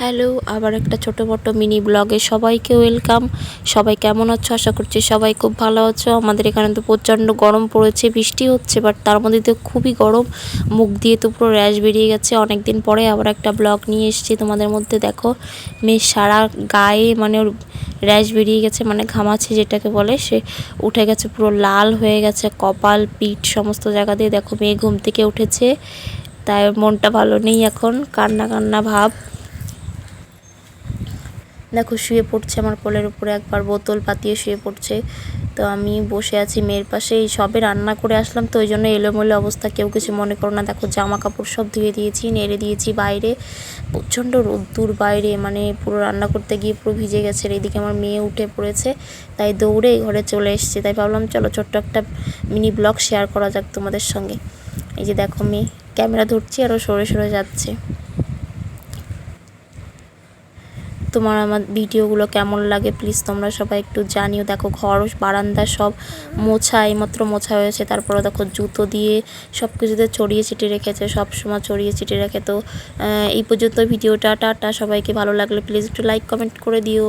Hello, আবার একটা ছোট বড় মিনি ব্লগে সবাইকে ওয়েলকাম। সবাই কেমন আছো? আশা করছি সবাই খুব ভালো আছো। আমাদের এখানে তো প্রচণ্ড গরম পড়েছে, বৃষ্টি হচ্ছে বাট তার মধ্যে তো খুবই গরম। মুখ দিয়ে তো পুরো র্যাশ বেরিয়ে গেছে। অনেক দিন পরে আবার একটা ব্লগ নিয়ে এসেছি তোমাদের মধ্যে, দেখো। মেয়ে সারা গায়ে মানে ওর র্যাশ বেরিয়ে গেছে মানে ঘামাচ্ছে যেটাকে বলে। সে উঠে গেছে পুরো লাল হয়ে গেছে, কপাল, পিঠ সমস্ত জায়গা দিয়ে। দেখো, মেয়ে ঘুম থেকে উঠেছে, তাই মনটা ভালো নেই এখন। কান্না কান্না ভাব। দেখো শুয়ে পড়ছে আমার কোলের উপরে, একবার বোতল পাতিয়ে শুয়ে পড়ছে। তো আমি বসে আছি মেয়ের পাশে, এই সবে রান্না করে আসলাম তো ওই জন্য এলোমেলো অবস্থা, কেউ কিছু মনে করো না। দেখো জামা কাপড় সব ধুয়ে দিয়েছি, নেড়ে দিয়েছি বাইরে। প্রচণ্ড রোদ্দুর বাইরে মানে পুরো রান্না করতে গিয়ে পুরো ভিজে গেছে। এদিকে আমার মেয়ে উঠে পড়েছে, তাই দৌড়ে ঘরে চলে এসেছে। তাই ভাবলাম চলো ছোট্ট একটা মিনি ব্লগ শেয়ার করা যাক তোমাদের সঙ্গে। এই যে দেখো মেয়ে, ক্যামেরা ধরছি আরও সরে সরে যাচ্ছে। তোমার আমার ভিডিওগুলো কেমন লাগে প্লিজ তোমরা সবাই একটু জানিও। দেখো ঘর, বারান্দা সব মোছা, এইমাত্র মোছা হয়েছে, তারপরে দেখো জুতো দিয়ে সব কিছুতে ছড়িয়ে ছিটিয়ে রেখেছে সব সময় ছড়িয়ে ছিটিয়ে রেখে। তো এই পর্যন্ত ভিডিওটা, টাটা, সবাইকে ভালো লাগলে প্লিজ একটু লাইক কমেন্ট করে দিও।